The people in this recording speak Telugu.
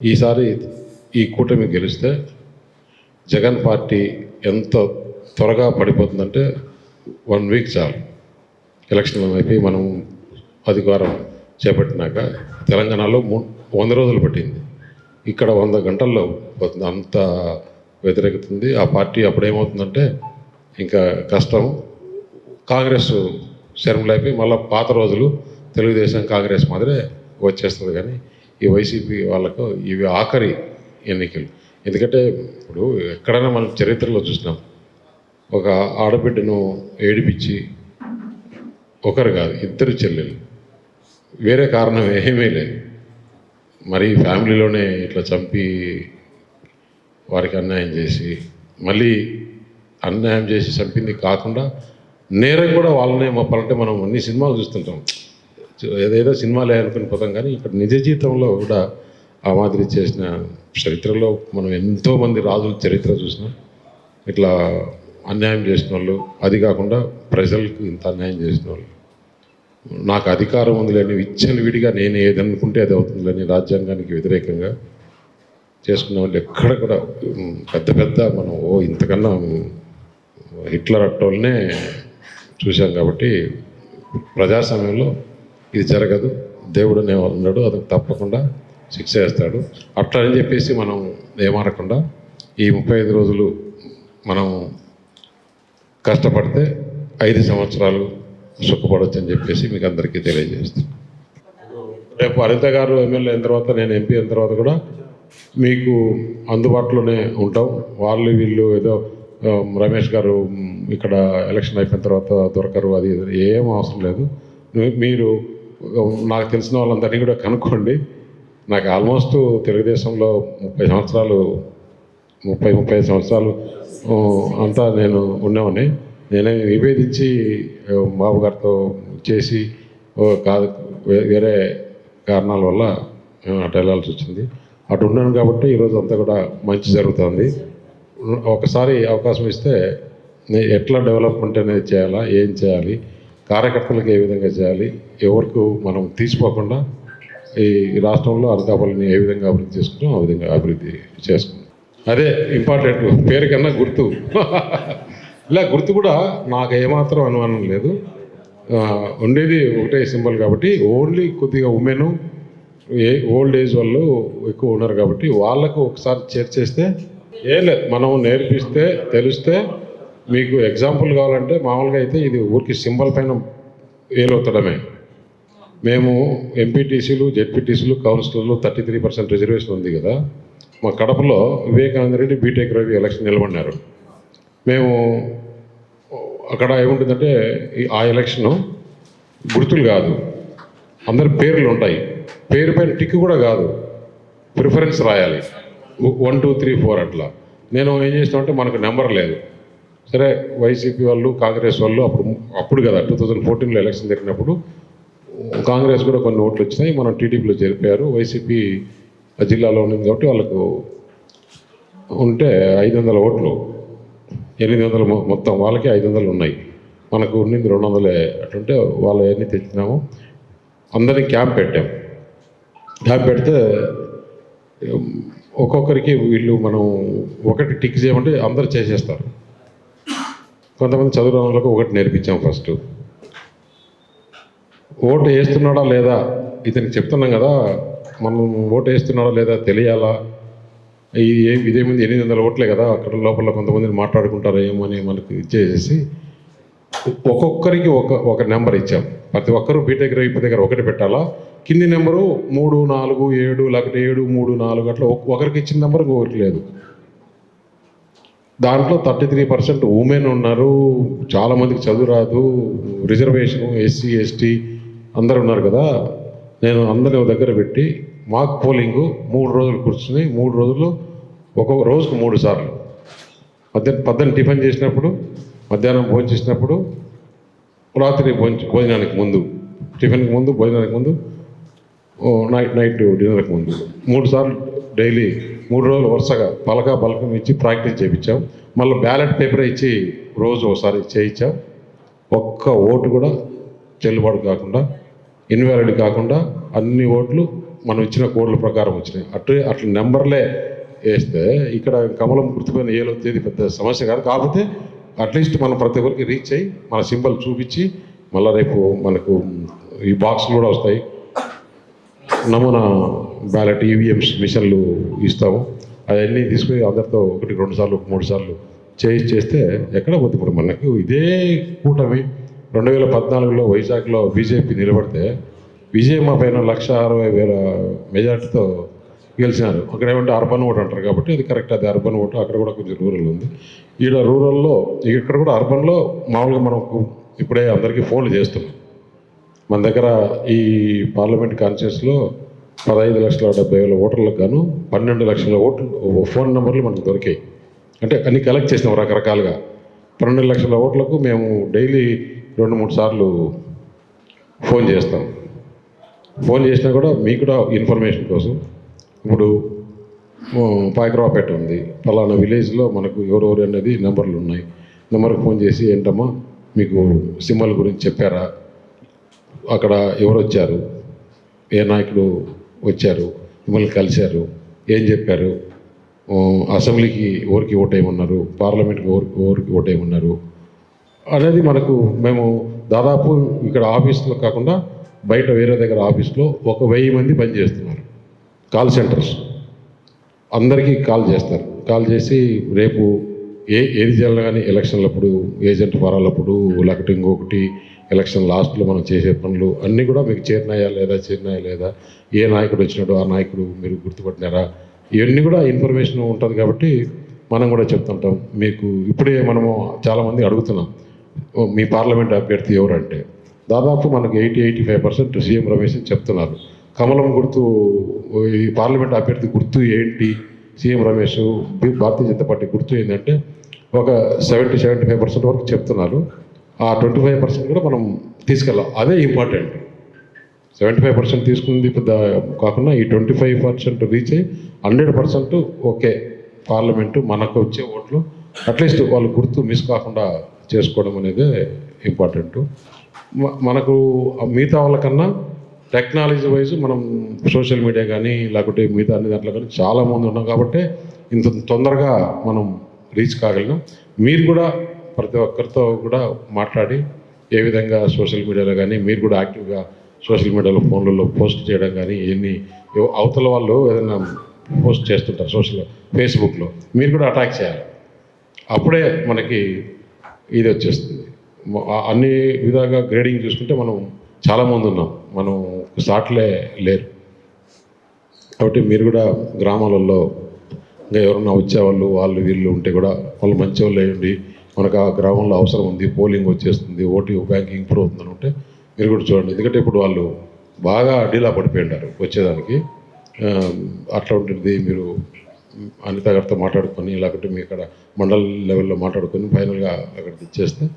ఈసారి ఈ కూటమి గెలిస్తే జగన్ పార్టీ ఎంత త్వరగా పడిపోతుందంటే వన్ వీక్ చాలు. ఎలక్షన్ అయిపోయి మనం అధికారం చేపట్టినాక తెలంగాణలో వంద రోజులు పట్టింది. ఇక్కడ వంద గంటల్లో పోతుంది అంత వ్యతిరేకత ఉంది ఆ పార్టీ అప్పుడేమవుతుందంటే ఇంకా కష్టం. కాంగ్రెస్ శర్మలు అయిపోయి మళ్ళీ పాత రోజులు తెలుగుదేశం కాంగ్రెస్ మాదిరే వచ్చేస్తుంది కానీ ఈ వైసీపీ వాళ్ళకు ఇవి ఆఖరి ఎన్నికలు. ఎందుకంటే ఇప్పుడు ఎక్కడైనా మనం చరిత్రలో చూసినాం. ఒక ఆడబిడ్డను ఏడిపించి ఒకరు కాదు ఇద్దరు చెల్లెలు. వేరే కారణం ఏమీ లేదు. మరి ఫ్యామిలీలోనే ఇట్లా చంపి వారికి అన్యాయం చేసి మళ్ళీ అన్యాయం చేసి చంపింది కాకుండా నేరం కూడా వాళ్ళనే మొప్పాలంటే మనం అన్ని సినిమాలు చూస్తుంటాం. ఏదేదో సినిమాలే అనుకుని పోతాం కానీ ఇక్కడ నిజ జీవితంలో కూడా ఆ మాదిరి చేసిన చరిత్రలో మనం ఎంతోమంది రాజుల చరిత్ర చూసినాం ఇట్లా అన్యాయం చేసిన వాళ్ళు అది కాకుండా ప్రజలకు ఇంత అన్యాయం చేసిన వాళ్ళు. నాకు అధికారం ఉంది లేని విడిగా నేను ఏది అనుకుంటే అది అవుతుందిలేని రాజ్యాంగానికి వ్యతిరేకంగా చేసుకున్న వాళ్ళు ఎక్కడ కూడా పెద్ద పెద్ద మనం ఓ ఇంతకన్నా హిట్లర్ అట్టోళ్ళనే చూసాం కాబట్టి ప్రజాస్వామ్యంలో ఇది జరగదు. దేవుడు అనే ఉన్నాడు అది తప్పకుండా శిక్ష వేస్తాడు. అట్లా అని చెప్పేసి మనం ఏమారకుండా ఈ ముప్పై ఐదు రోజులు మనం కష్టపడితే ఐదు సంవత్సరాలు సుఖపడవచ్చు అని చెప్పేసి మీకు అందరికీ తెలియజేస్తాను రేపు అనిత గారు ఎమ్మెల్యే అయిన తర్వాత నేను ఎంపీ అయిన తర్వాత కూడా మీకు అందుబాటులోనే ఉంటాం. వాళ్ళు వీళ్ళు ఏదో రమేష్ గారు ఇక్కడ ఎలక్షన్ అయిపోయిన తర్వాత దొరకరు అది ఏం అవసరం లేదు. మీరు నాకు తెలిసిన వాళ్ళందరినీ కూడా కనుక్కోండి. నాకు ఆల్మోస్ట్ తెలుగుదేశంలో ముప్పై సంవత్సరాలు ముప్పై ముప్పై సంవత్సరాలు అంతా నేను ఉండేవాడిని. నేనే విభేదించి బాబుగారితో బాబు గారితో చేసి కాదు వేరే కారణాల వల్ల అటు వెళ్ళాల్సి వచ్చింది. అటు ఉన్నాను కాబట్టి ఈరోజు అంతా కూడా మంచి జరుగుతుంది. ఒకసారి అవకాశం ఇస్తే ఎట్లా డెవలప్మెంట్ అనేది చేయాలా ఏం చేయాలి కార్యకర్తలకు ఏ విధంగా చేయాలి ఎవరికి మనం తీసిపోకుండా ఈ రాష్ట్రంలో అనకాపల్లిని ఏ విధంగా అభివృద్ధి చేసుకున్నాం ఆ విధంగా అభివృద్ధి చేసుకున్నాం అదే ఇంపార్టెంట్ పేరు కన్నా గుర్తు. ఇలా గుర్తు కూడా నాకు ఏమాత్రం అనుమానం లేదు. ఉండేది ఒకటే సింబల్ కాబట్టి ఓన్లీ కొద్దిగా ఉమెను ఏ ఓల్డ్ ఏజ్ వాళ్ళు ఎక్కువ ఉన్నారు కాబట్టి వాళ్ళకు ఒకసారి చేర్చేస్తే ఏం లేదు మనం నేర్పిస్తే తెలిస్తే మీకు ఎగ్జాంపుల్ కావాలంటే మామూలుగా అయితే ఇది ఊరికి సింబల్ పైన వేలవుతడమే మేము ఎంపీటీసీలు జెడ్పీటీసీలు కౌన్సిలర్లు థర్టీ త్రీ పర్సెంట్ రిజర్వేషన్ ఉంది కదా. మా కడపలో వివేకానంద రెడ్డి బీటెక్ రవి ఎలక్షన్ నిలబడినారు. మేము అక్కడ ఏముంటుందంటే ఆ ఎలక్షన్ గుర్తులు కాదు. అందరి పేర్లు ఉంటాయి. పేరు పైన టిక్ కూడా కాదు. ప్రిఫరెన్స్ రాయాలి. వన్ టూ త్రీ ఫోర్ అట్లా. నేను ఏం చేస్తామంటే మనకు నెంబర్ లేదు. సరే వైసీపీ వాళ్ళు కాంగ్రెస్ వాళ్ళు అప్పుడు అప్పుడు కదా టూ థౌజండ్ ఫోర్టీన్లో ఎలక్షన్ జరిగినప్పుడు కాంగ్రెస్ కూడా కొన్ని ఓట్లు వచ్చినాయి మనం టీడీపీలో చేరిపోయారు. వైసీపీ ఆ జిల్లాలో ఉంది కాబట్టి వాళ్ళకు ఉంటే ఐదు వందల ఓట్లు ఎనిమిది వందలు మొత్తం వాళ్ళకి ఐదు వందలు ఉన్నాయి. మనకు ఉన్నింది రెండు వందలే అటుంటే వాళ్ళు ఎన్ని తెచ్చినాము అందరినీ క్యాంప్ పెట్టాం. క్యాంప్ పెడితే ఒక్కొక్కరికి వీళ్ళు మనం ఒకటి టిక్ చేయమంటే అందరు చేసేస్తారు. కొంతమంది చదువు వాళ్ళకు ఒకటి నేర్పించాం ఫస్ట్. ఓటు వేస్తున్నాడా లేదా? ఇతనికి చెప్తున్నాం కదా మనం ఓటు వేస్తున్నాడా లేదా తెలియాలా? ఇది ఏ- ఇదేమింది ఎనిమిది వందల ఓట్లే కదా అక్కడ లోపల కొంతమందిని మాట్లాడుకుంటారు ఏమో అని మనకు ఇచ్చేసేసి ఒక్కొక్కరికి ఒక ఒక నెంబర్ ఇచ్చాం. ప్రతి ఒక్కరూ బీటెక్ రైపు దగ్గర ఒకటి పెట్టాలా? కింది నెంబరు మూడు నాలుగు ఏడు లేకపోతే ఏడు మూడు నాలుగు అట్లా ఒక్క ఒకరికి ఇచ్చిన నెంబర్ ఇంకొకరికి లేదు. దాంట్లో థర్టీ త్రీ పర్సెంట్ ఉమెన్ ఉన్నారు. చాలామందికి చదువు రాదు. రిజర్వేషన్ ఎస్సీ ఎస్టీ అందరు ఉన్నారు కదా. నేను అందరిని దగ్గర పెట్టి మాక్ పోలింగ్ మూడు రోజులు కూర్చుని మూడు రోజులు ఒక్కొక్క రోజుకు మూడు సార్లు. మధ్యాహ్నం పద్దెనిమిది టిఫిన్ చేసినప్పుడు మధ్యాహ్నం భోజనం చేసినప్పుడు రాత్రి భోజనానికి ముందు టిఫిన్కి ముందు భోజనానికి ముందు ఓ నైట్ నైట్ డిన్నర్కి ముందు. మూడు సార్లు డైలీ మూడు రోజులు వరుసగా పలక బలకం ఇచ్చి ప్రాక్టీస్ చేయించాం. మళ్ళీ బ్యాలెట్ పేపర్ ఇచ్చి రోజు ఒకసారి చేయించాం. ఒక్క ఓటు కూడా చెల్లుబాటు కాకుండా ఇన్వాలిడ్ కాకుండా అన్ని ఓట్లు మనం ఇచ్చిన కోడ్ల ప్రకారం వచ్చినాయి. అటు అట్లా నెంబర్లే వేస్తే ఇక్కడ కమలం గుర్తుపోయిన ఏలో తేదీ పెద్ద సమస్య కాదు. కాకపోతే అట్లీస్ట్ మనం ప్రతి ఒక్కరికి రీచ్ అయ్యి మన సింబల్ చూపించి మళ్ళీ రేపు మనకు ఈ బాక్స్లు కూడా వస్తాయి. నమూనా బ్యాలెట్ ఈవీఎంస్ మిషన్లు ఇస్తాము. అవన్నీ తీసుకుని అందరితో ఒకటి రెండు సార్లు మూడు సార్లు చేసి చేస్తే ఎక్కడ పోతుంది? ఇప్పుడు మనకు ఇదే కూటమి రెండు వేల పద్నాలుగులో వైజాగ్లో బీజేపీ నిలబడితే విజయమ్మ పైన లక్ష అరవై వేల మెజార్టీతో గెలిచినారు. అక్కడ ఏమంటే అర్బన్ ఓట్ అంటారు కాబట్టి అది కరెక్ట్ అది అర్బన్ ఓటు. అక్కడ కూడా కొంచెం రూరల్ ఉంది. ఈడ రూరల్లో ఇక్కడ కూడా అర్బన్లో మామూలుగా మనకు ఇప్పుడే అందరికీ ఫోన్లు చేస్తున్నాం. మన దగ్గర ఈ పార్లమెంట్ కాన్షియస్లో పదహైదు లక్షల డెబ్బై వేల ఓటర్లకు గాను పన్నెండు లక్షల ఓట్లు ఫోన్ నెంబర్లు మనకు దొరికాయి. అంటే అన్ని కలెక్ట్ చేసినాం రకరకాలుగా. పన్నెండు లక్షల ఓట్లకు మేము డైలీ రెండు మూడు సార్లు ఫోన్ చేస్తాం. ఫోన్ చేసినా కూడా మీకు కూడా ఇన్ఫర్మేషన్ కోసం. ఇప్పుడు పాయకరావుపేట ఉంది. పలానా విలేజ్లో మనకు ఎవరెవరు అనేది నెంబర్లు ఉన్నాయి. నెంబర్కి ఫోన్ చేసి ఏంటమ్మా మీకు సిమ్మల గురించి చెప్పారా? అక్కడ ఎవరు వచ్చారు ఏ నాయకుడు వచ్చారు? మిమ్మల్ని కలిశారు? ఏం చెప్పారు? అసెంబ్లీకి ఎవరికి ఓటేయమన్నారు? పార్లమెంట్కి ఎవరికి ఎవరికి ఓటేయమన్నారు? అనేది మనకు మేము దాదాపు ఇక్కడ ఆఫీస్లో కాకుండా బయట వేరే దగ్గర ఆఫీస్లో ఒక వెయ్యి మంది పనిచేస్తున్నారు. Call centres. అందరికీ కాల్ చేస్తారు. కాల్ చేసి రేపు ఏ ఏది చేయాలి కానీ ఎలక్షన్లప్పుడు ఏజెంట్ ఫారాలప్పుడు లకటింగ్ ఇంకొకటి ఎలక్షన్ లాస్ట్లో మనం చేసే పనులు అన్నీ కూడా మీకు చేరినాయా లేదా చేరినాయా లేదా ఏ నాయకుడు వచ్చినాడు ఆ నాయకుడు మీరు గుర్తుపట్టినారా? ఇవన్నీ కూడా ఇన్ఫర్మేషన్ ఉంటుంది కాబట్టి మనం కూడా చెప్తుంటాం. మీకు ఇప్పుడే మనము చాలామంది అడుగుతున్నాం. మీ పార్లమెంట్ అభ్యర్థి ఎవరంటే? దాదాపు మనకు eighty eighty five percent CM Ramesh అని చెప్తున్నారు. కమలం గుర్తు ఈ పార్లమెంట్ అభ్యర్థి గుర్తు ఏంటి? సీఎం రమేష్ భారతీయ జనతా పార్టీ గుర్తు ఏంటంటే ఒక సెవెంటీ సెవెంటీ ఫైవ్ పర్సెంట్ వరకు చెప్తున్నారు. ఆ ట్వంటీ ఫైవ్ పర్సెంట్ కూడా మనం తీసుకెళ్ళాం. అదే ఇంపార్టెంట్. సెవెంటీ ఫైవ్ పర్సెంట్ తీసుకుంది పెద్ద కాకుండా ఈ ట్వంటీ ఫైవ్ పర్సెంట్ రీచ్ అయ్యి హండ్రెడ్ పర్సెంట్ ఓకే. పార్లమెంటు మనకు వచ్చే ఓట్లు అట్లీస్ట్ వాళ్ళు గుర్తు మిస్ కాకుండా చేసుకోవడం అనేది ఇంపార్టెంట్. మనకు మిగతా వాళ్ళకన్నా టెక్నాలజీ వైజ్ మనం సోషల్ మీడియా కానీ లేకపోతే మిగతా అన్ని దాంట్లో కానీ చాలా మంది ఉన్నాం కాబట్టి ఇంత తొందరగా మనం రీచ్ కాగలిగినాం మీరు కూడా ప్రతి ఒక్కరితో కూడా మాట్లాడి ఏ విధంగా సోషల్ మీడియాలో కానీ మీరు కూడా యాక్టివ్గా సోషల్ మీడియాలో ఫోన్లలో పోస్ట్ చేయడం కానీ ఎన్ని అవతల వాళ్ళు ఏదైనా పోస్ట్ చేస్తుంటారు సోషల్ ఫేస్బుక్లో మీరు కూడా అటాక్ చేయాలి. అప్పుడే మనకి ఇది వచ్చేస్తుంది. అన్ని విధాలుగా గ్రేడింగ్ చూసుకుంటే మనం చాలామంది ఉన్నాం. మనం సాట్లే లేరు. కాబట్టి మీరు కూడా గ్రామాలలో ఇంకా ఎవరన్నా వచ్చేవాళ్ళు వాళ్ళు వీళ్ళు ఉంటే కూడా వాళ్ళు మంచి వాళ్ళు అయ్యండి మనకు ఆ గ్రామంలో అవసరం ఉంది పోలింగ్ వచ్చేస్తుంది ఓటీ బ్యాంకింగ్ ఇంప్రూవ్ అవుతుందని ఉంటే మీరు కూడా చూడండి. ఎందుకంటే ఇప్పుడు వాళ్ళు బాగా డీలా పడిపోయి ఉంటారు వచ్చేదానికి అట్లా ఉంటుంది మీరు అనిత గారితో మాట్లాడుకొని లేకపోతే మీ ఇక్కడ మండల్ లెవెల్లో మాట్లాడుకొని ఫైనల్గా అక్కడ తెచ్చేస్తే